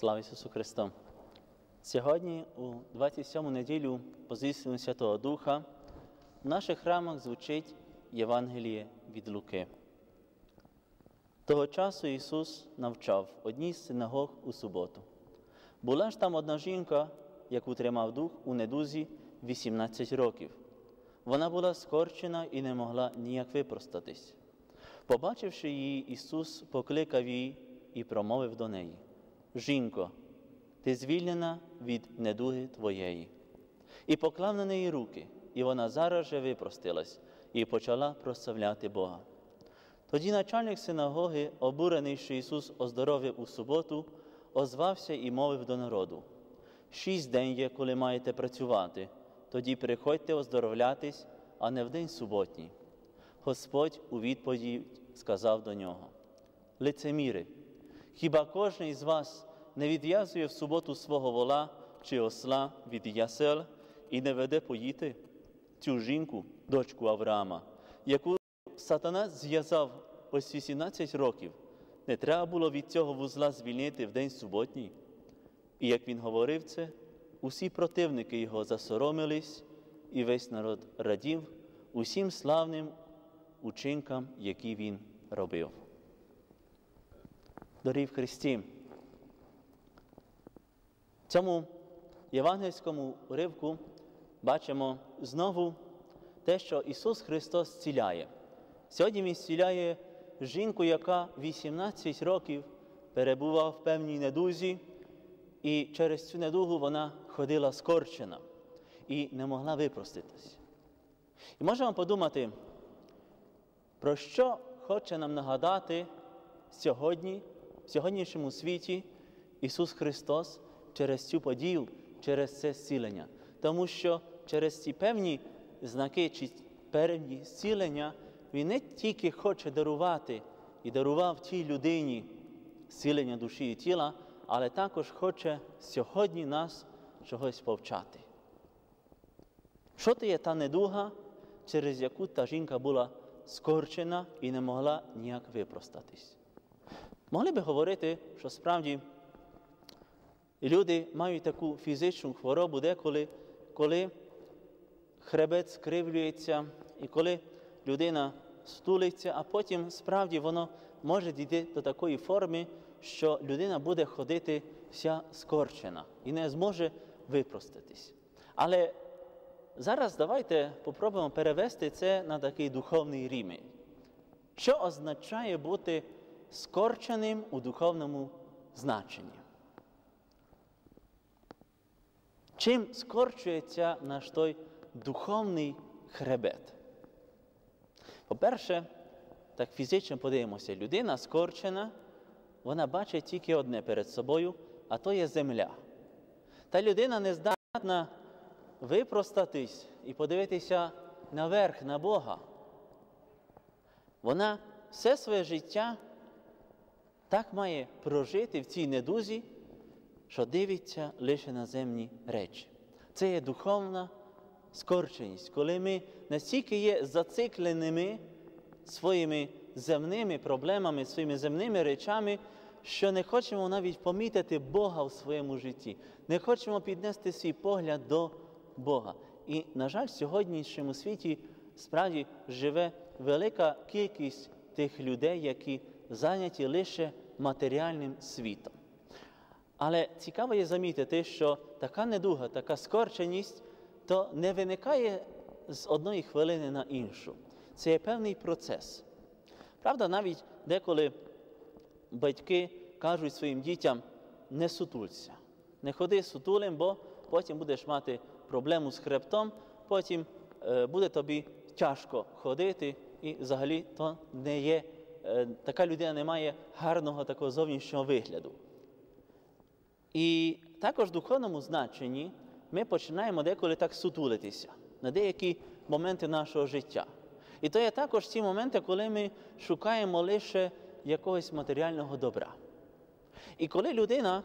Слава Ісусу Христу! Сьогодні, у 27 неділю позицію Святого Духа, в наших храмах звучить Євангеліє від Луки. Того часу Ісус навчав одній з синагог у суботу. Була ж там одна жінка, яку тримав дух у недузі 18 років. Вона була скорчена і не могла ніяк випростатись. Побачивши її, Ісус покликав її і промовив до неї: Жінко, ти звільнена від недуги твоєї. І поклав на неї руки, і вона зараз же випростилась і почала прославляти Бога. Тоді начальник синагоги, обурений, що Ісус оздоровив у суботу, озвався і мовив до народу: Шість день є, коли маєте працювати, тоді приходьте оздоровлятись, а не в день суботній. Господь у відповідь сказав до нього: Лицеміри, хіба кожен із вас не відв'язує в суботу свого вола чи осла від ясел і не веде поїти цю жінку, дочку Авраама, яку сатана зв'язав ось 18 років, не треба було від цього вузла звільнити в день суботній. І як він говорив це, усі противники його засоромились, і весь народ радів усім славним учинкам, які він робив. Дорогі в Христі, в цьому євангельському уривку бачимо знову те, що Ісус Христос зціляє. Сьогодні Він зціляє жінку, яка 18 років перебувала в певній недузі, і через цю недугу вона ходила скорчена і не могла випроститись. І можемо подумати, про що хоче нам нагадати сьогодні, сьогоднішньому світі Ісус Христос через цю подію, через це зцілення. Тому що через ці певні знаки чи певні зцілення Він не тільки хоче дарувати і дарував тій людині зцілення душі і тіла, але також хоче сьогодні нас чогось повчати. Що то є та недуга, через яку та жінка була скорчена і не могла ніяк випростатись? Могли би говорити, що справді люди мають таку фізичну хворобу, деколи, коли хребет скривлюється і коли людина стулиться, а потім справді воно може дійти до такої форми, що людина буде ходити вся скорчена і не зможе випроститись. Але зараз давайте попробуємо перевести це на такий духовний рівень. Що означає бути скорченим у духовному значенні? Чим скорчується наш той духовний хребет? По-перше, так фізично подивимося, людина скорчена, вона бачить тільки одне перед собою, а то є земля. Та людина не здатна випростатись і подивитися наверх, на Бога. Вона все своє життя так має прожити в цій недузі, що дивиться лише на земні речі. Це є духовна скорченість, коли ми настільки є зацикленими своїми земними проблемами, своїми земними речами, що не хочемо навіть помітити Бога в своєму житті, не хочемо піднести свій погляд до Бога. І, на жаль, в сьогоднішньому світі справді живе велика кількість тих людей, які зайняті лише матеріальним світом. Але цікаво є замітити, що така недуга, така скорченість, то не виникає з одної хвилини на іншу. Це є певний процес. Правда, навіть деколи батьки кажуть своїм дітям, не сутулься, не ходи сутулим, бо потім будеш мати проблему з хребтом, потім е, буде тобі тяжко ходити, і взагалі то не є, така людина не має гарного такого зовнішнього вигляду. І також в духовному значенні ми починаємо деколи так сутулитися на деякі моменти нашого життя. І то є також ті моменти, коли ми шукаємо лише якогось матеріального добра. І коли людина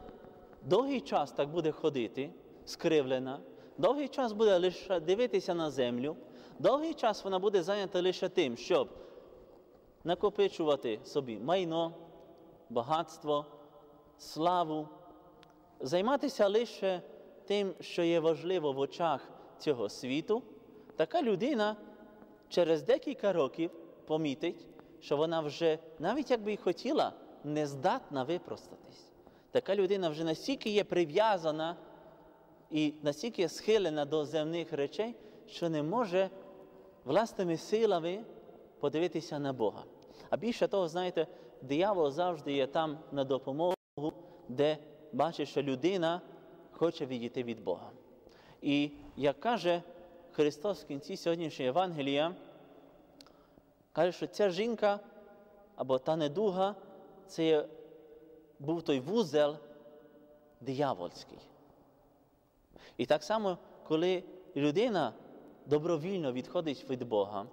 довгий час так буде ходити, скривлена, довгий час буде лише дивитися на землю, довгий час вона буде зайнята лише тим, щоб накопичувати собі майно, багатство, славу, займатися лише тим, що є важливо в очах цього світу, така людина через декілька років помітить, що вона вже, навіть якби й хотіла, не здатна випростатись. Така людина вже настільки є прив'язана і настільки схилена до земних речей, що не може власними силами подивитися на Бога. А більше того, знаєте, диявол завжди є там на допомогу, де бачить, що людина хоче відійти від Бога. І як каже Христос в кінці сьогоднішнього Євангелія, каже, що ця жінка або та недуга це був той вузел диявольський. І так само, коли людина добровільно відходить від Бога,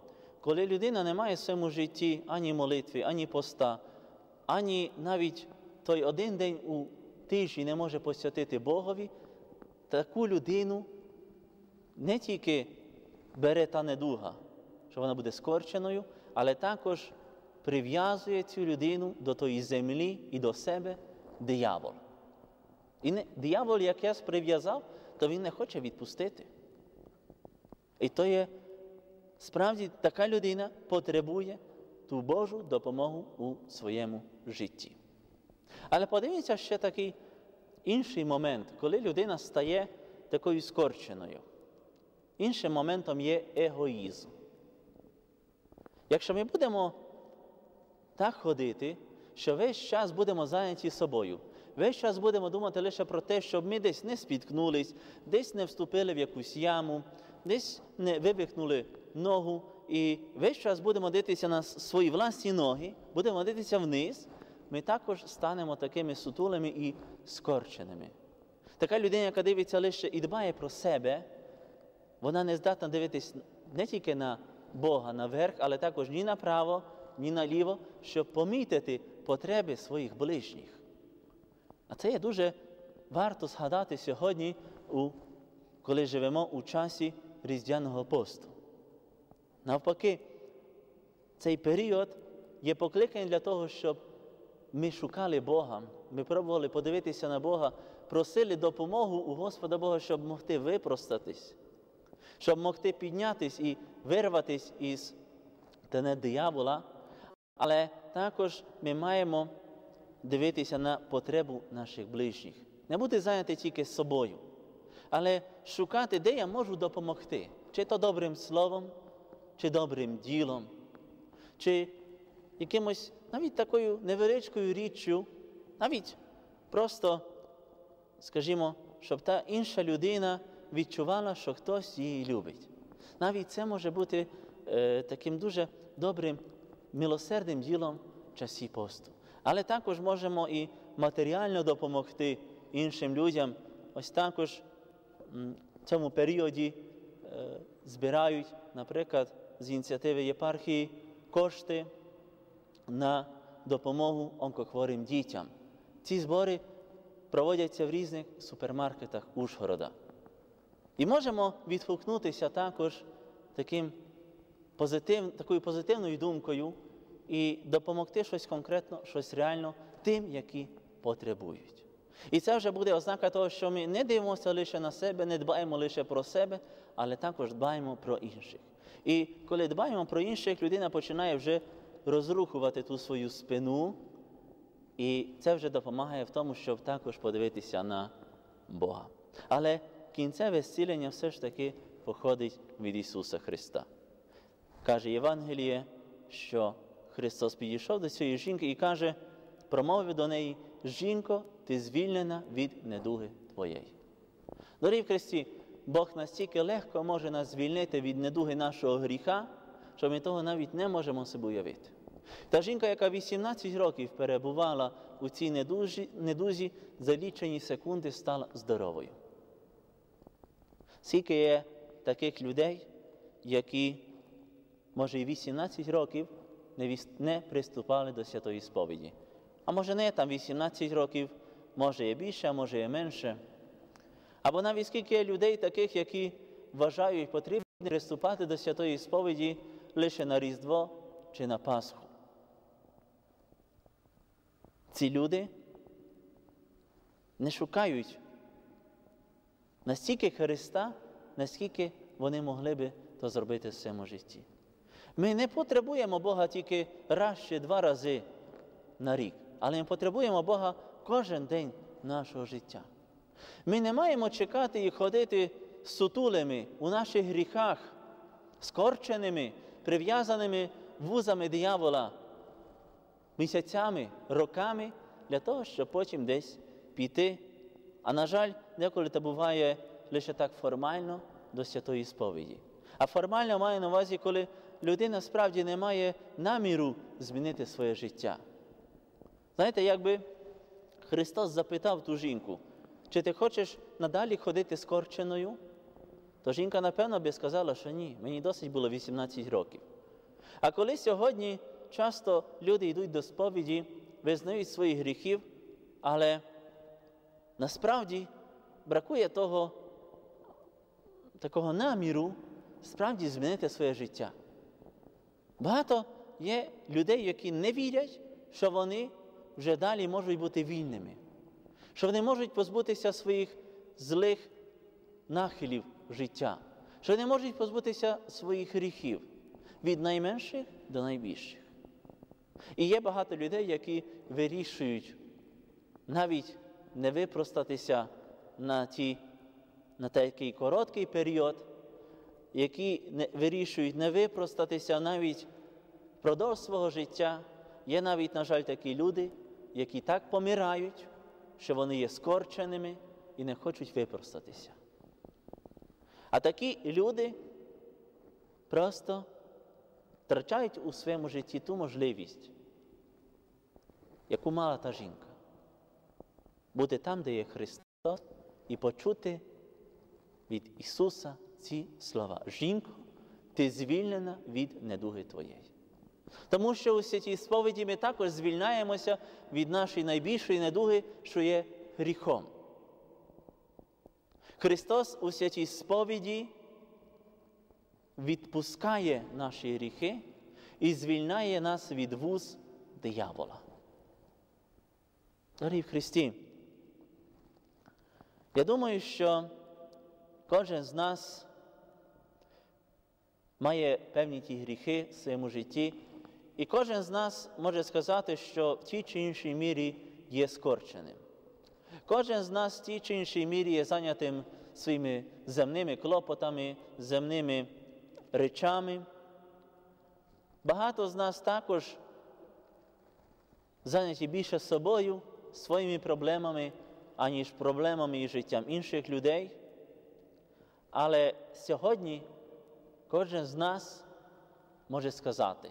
коли людина не має в своєму житті ані молитви, ані поста, ані навіть той один день у тижні не може посвятити Богові, таку людину не тільки бере та недуга, що вона буде скорченою, але також прив'язує цю людину до тої землі і до себе диявол. І не, диявол, як я прив'язав, то він не хоче відпустити. І то є справді така людина потребує ту Божу допомогу у своєму житті. Але подивіться ще такий інший момент, коли людина стає такою скорченою. Іншим моментом є егоїзм. Якщо ми будемо так ходити, що весь час будемо зайняті собою, весь час будемо думати лише про те, щоб ми десь не спіткнулись, десь не вступили в якусь яму, десь не вивихнули ногу, і весь час будемо дивитися на свої власні ноги, будемо дивитися вниз, ми також станемо такими сутулими і скорченими. Така людина, яка дивиться лише і дбає про себе, вона не здатна дивитися не тільки на Бога наверх, але також ні направо, ні наліво, щоб помітити потреби своїх ближніх. А це є дуже варто згадати сьогодні, коли живемо у часі Різдвяного посту. Навпаки, цей період є покликаний для того, щоб ми шукали Бога, ми пробували подивитися на Бога, просили допомогу у Господа Бога, щоб могти випростатись, щоб могти піднятись і вирватись із тенет диявола, але також ми маємо дивитися на потребу наших ближніх. Не бути зайняти тільки собою, але шукати, де я можу допомогти, чи то добрим словом, чи добрим ділом, чи якимось навіть такою невеличкою річчю, навіть просто, скажімо, щоб та інша людина відчувала, що хтось її любить. Навіть це може бути е, таким дуже добрим, милосердним ділом в часі посту. Але також можемо і матеріально допомогти іншим людям. Ось також в цьому періоді е, збирають, наприклад, з ініціативи єпархії кошти на допомогу онкохворим дітям. Ці збори проводяться в різних супермаркетах Ужгорода. І можемо відгукнутися також таким позитив, такою позитивною думкою і допомогти щось конкретно, щось реально тим, які потребують. І це вже буде ознака того, що ми не дивимося лише на себе, не дбаємо лише про себе, але також дбаємо про інших. І коли дбаємо про інших, людина починає вже розрухувати ту свою спину, і це вже допомагає в тому, щоб також подивитися на Бога. Але кінцеве зцілення все ж таки походить від Ісуса Христа. Каже Євангеліє, що Христос підійшов до цієї жінки і каже, промовив до неї, жінко, ти звільнена від недуги твоєї. Дорогі в Христі, Бог настільки легко може нас звільнити від недуги нашого гріха, що ми того навіть не можемо собі уявити. Та жінка, яка 18 років перебувала у цій недузі, недузі за лічені секунди стала здоровою. Скільки є таких людей, які, може, і 18 років не приступали до святої сповіді. А може не там 18 років, може є більше, може є менше. Або навіть скільки є людей таких, які вважають потрібно приступати до святої сповіді лише на Різдво чи на Пасху. Ці люди не шукають настільки Христа, наскільки вони могли би то зробити в своєму житті. Ми не потребуємо Бога тільки раз чи два рази на рік, але ми потребуємо Бога кожен день нашого життя. Ми не маємо чекати і ходити сутулими у наших гріхах, скорченими, прив'язаними вузами диявола місяцями, роками для того, щоб потім десь піти. А на жаль, деколи це буває лише так формально до святої сповіді. А формально маю на увазі, коли людина справді не має наміру змінити своє життя. Знаєте, якби Христос запитав ту жінку, чи ти хочеш надалі ходити скорченою, то жінка, напевно, би сказала, що ні, мені досить було 18 років. А коли сьогодні часто люди йдуть до сповіді, визнають своїх гріхів, але насправді бракує того такого наміру справді змінити своє життя. Багато є людей, які не вірять, що вони вже далі можуть бути вільними, що вони можуть позбутися своїх злих нахилів життя, що вони можуть позбутися своїх гріхів від найменших до найбільших. І є багато людей, які вирішують навіть не випростатися на ті, на такий короткий період, які не, вирішують не випростатися навіть впродовж свого життя. Є навіть, на жаль, такі люди, які так помирають, що вони є скорченими і не хочуть випростатися. А такі люди просто втрачають у своєму житті ту можливість, яку мала та жінка, бути там, де є Христос, і почути від Ісуса ці слова. Жінко, ти звільнена від недуги твоєї. Тому що у святій сповіді ми також звільняємося від нашої найбільшої недуги, що є гріхом. Христос у святій сповіді відпускає наші гріхи і звільняє нас від вуз диявола. Дорогі в Христі, я думаю, що кожен з нас має певні ті гріхи в своєму житті, і кожен з нас може сказати, що в тій чи іншій мірі є скорченим. Кожен з нас в тій чи іншій мірі є зайнятим своїми земними клопотами, земними речами. Багато з нас також зайняті більше собою, своїми проблемами, аніж проблемами і життям інших людей. Але сьогодні кожен з нас може сказати,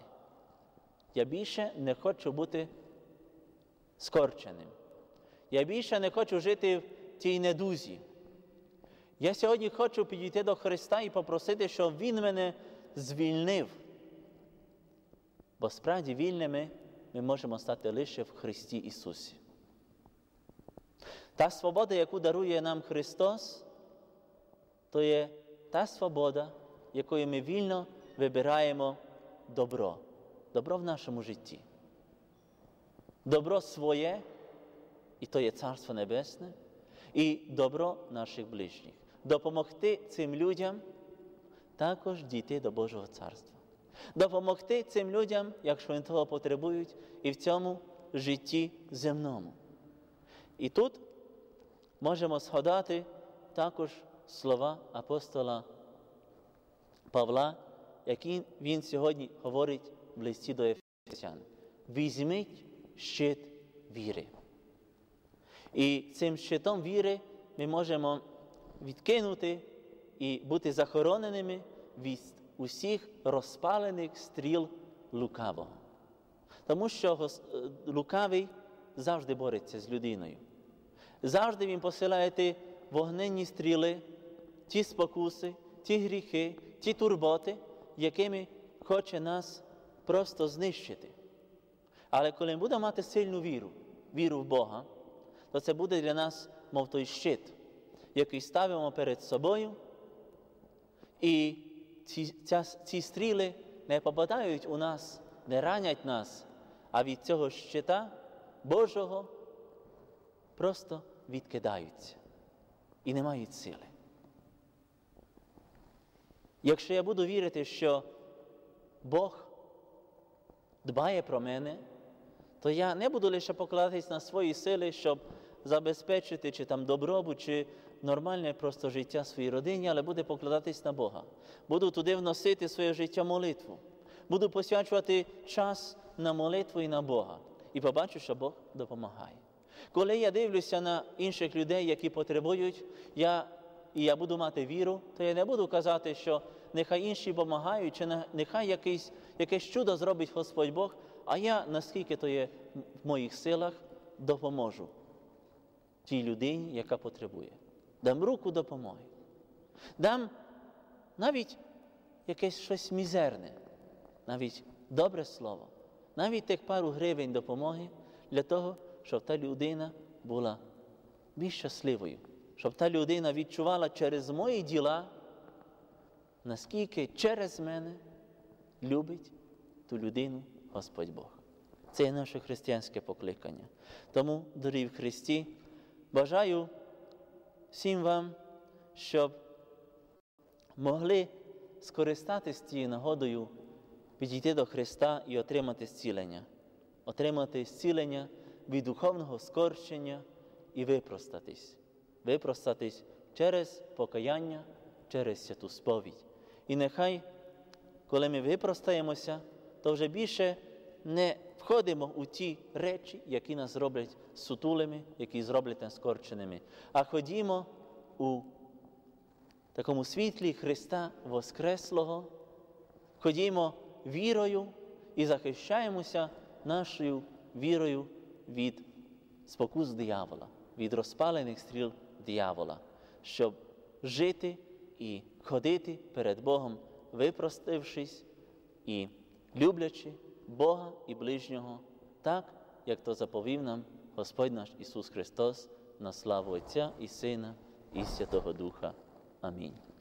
я більше не хочу бути скорченим. Я більше не хочу жити в тій недузі. Я сьогодні хочу підійти до Христа і попросити, щоб Він мене звільнив. Бо справді вільними ми можемо стати лише в Христі Ісусі. Та свобода, яку дарує нам Христос, то є та свобода, якою ми вільно вибираємо добро, добро в нашому житті. Добро своє, і то є Царство Небесне, і добро наших ближніх. Допомогти цим людям також дійти до Божого Царства. Допомогти цим людям, якщо вони того потребують, і в цьому житті земному. І тут можемо згадати також слова апостола Павла, які він сьогодні говорить в листі до Ефесян. Візьміть щит віри. І цим щитом віри ми можемо відкинути і бути захороненими від усіх розпалених стріл лукавого. Тому що лукавий завжди бореться з людиною. Завжди він посилає ті вогненні стріли, ті спокуси, ті гріхи, ті турботи, якими хоче нас просто знищити. Але коли ми будемо мати сильну віру, віру в Бога, то це буде для нас, мов той щит, який ставимо перед собою, і ці, ця, ці стріли не попадають у нас, не ранять нас, а від цього щита Божого просто відкидаються і не мають сили. Якщо я буду вірити, що Бог дбає про мене, то я не буду лише покладатись на свої сили, щоб забезпечити чи там добробут, чи нормальне просто життя своїй родині, але буду покладатись на Бога. Буду туди вносити своє життя молитву. Буду посвячувати час на молитву і на Бога. І побачу, що Бог допомагає. Коли я дивлюся на інших людей, які потребують, я, і я буду мати віру, то я не буду казати, що нехай інші допомагають, чи нехай якийсь, якесь чудо зробить Господь Бог, а я, наскільки то є в моїх силах, допоможу тій людині, яка потребує. Дам руку допомоги. Дам навіть якесь щось мізерне, навіть добре слово, навіть тих пару гривень допомоги для того, щоб та людина була більш щасливою, щоб та людина відчувала через мої діла, наскільки через мене любить ту людину Господь Бог. Це є наше християнське покликання. Тому, дорогі в Христі, бажаю всім вам, щоб могли скористатися цією нагодою, підійти до Христа і отримати зцілення, отримати зцілення від духовного скорчення і випростатись, випростатись через покаяння, через святу сповідь. І нехай, коли ми випростаємося, то вже більше не входимо у ті речі, які нас зроблять сутулими, які зроблять нас скорченими, а ходімо у такому світлі Христа Воскреслого, ходімо вірою і захищаємося нашою вірою від спокус диявола, від розпалених стріл диявола, щоб жити і ходити перед Богом, випростившись і люблячи Бога і ближнього, так, як то заповів нам Господь наш Ісус Христос на славу Отця і Сина, і Святого Духа. Амінь.